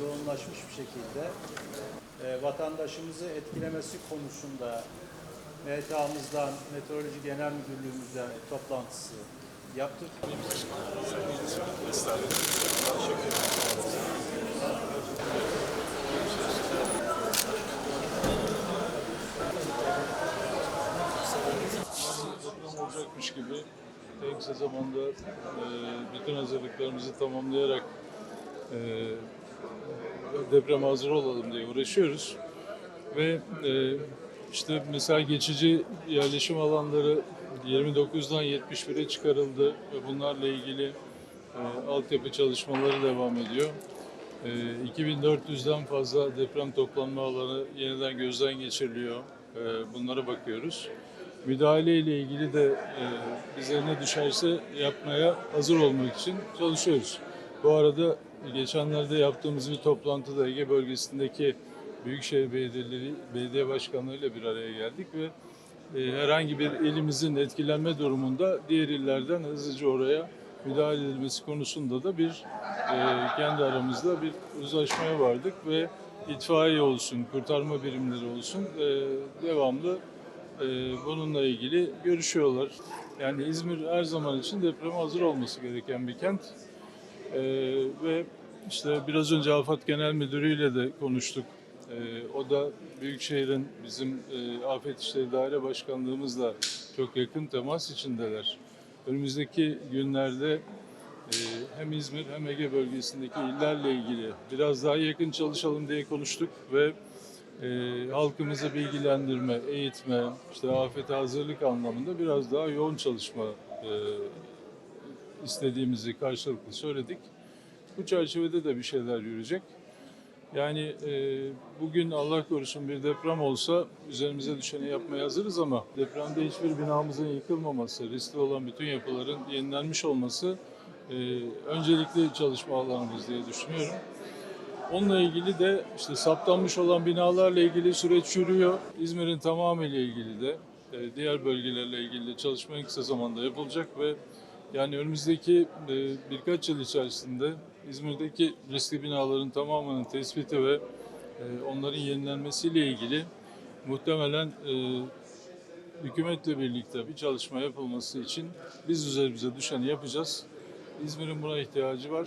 yoğunlaşmış bir şekilde e, vatandaşımızı etkilemesi konusunda MTA'mızdan, Meteoroloji Genel Müdürlüğümüzden toplantısı yaptık. olacakmış gibi en kısa zamanda e, bütün hazırlıklarımızı tamamlayarak e, depreme hazır olalım diye uğraşıyoruz. Ve e, işte mesela geçici yerleşim alanları 29'dan 71'e çıkarıldı ve bunlarla ilgili e, altyapı çalışmaları devam ediyor. E, 2400'den fazla deprem toplanma alanı yeniden gözden geçiriliyor. E, bunlara bakıyoruz. Müdahale ile ilgili de e, bize ne düşerse yapmaya hazır olmak için çalışıyoruz. Bu arada geçenlerde yaptığımız bir toplantıda Ege bölgesindeki Büyükşehir Belediyeleri, belediye başkanlarıyla bir araya geldik ve e, herhangi bir ilimizin etkilenme durumunda diğer illerden hızlıca oraya müdahale edilmesi konusunda da bir e, kendi aramızda bir uzlaşmaya vardık ve itfaiye olsun, kurtarma birimleri olsun e, devamlı e, bununla ilgili görüşüyorlar. Yani İzmir her zaman için depreme hazır olması gereken bir kent. E, ve işte biraz önce Afat Genel Müdürü ile de konuştuk. E, o da Büyükşehir'in bizim e, Afet İşleri Daire Başkanlığımızla çok yakın temas içindeler. Önümüzdeki günlerde e, hem İzmir hem Ege bölgesindeki illerle ilgili biraz daha yakın çalışalım diye konuştuk ve e, halkımızı bilgilendirme, eğitme, işte afete hazırlık anlamında biraz daha yoğun çalışma e, istediğimizi karşılıklı söyledik. Bu çerçevede de bir şeyler yürüyecek. Yani e, bugün Allah korusun bir deprem olsa üzerimize düşeni yapmaya hazırız ama depremde hiçbir binamızın yıkılmaması, riskli olan bütün yapıların yenilenmiş olması e, öncelikli çalışma alanımız diye düşünüyorum. Onunla ilgili de işte saptanmış olan binalarla ilgili süreç yürüyor. İzmir'in tamamıyla ilgili de e, diğer bölgelerle ilgili çalışma en kısa zamanda yapılacak ve yani önümüzdeki e, birkaç yıl içerisinde İzmir'deki riskli binaların tamamının tespiti ve e, onların yenilenmesiyle ilgili muhtemelen e, hükümetle birlikte bir çalışma yapılması için biz üzerimize düşeni yapacağız. İzmir'in buna ihtiyacı var.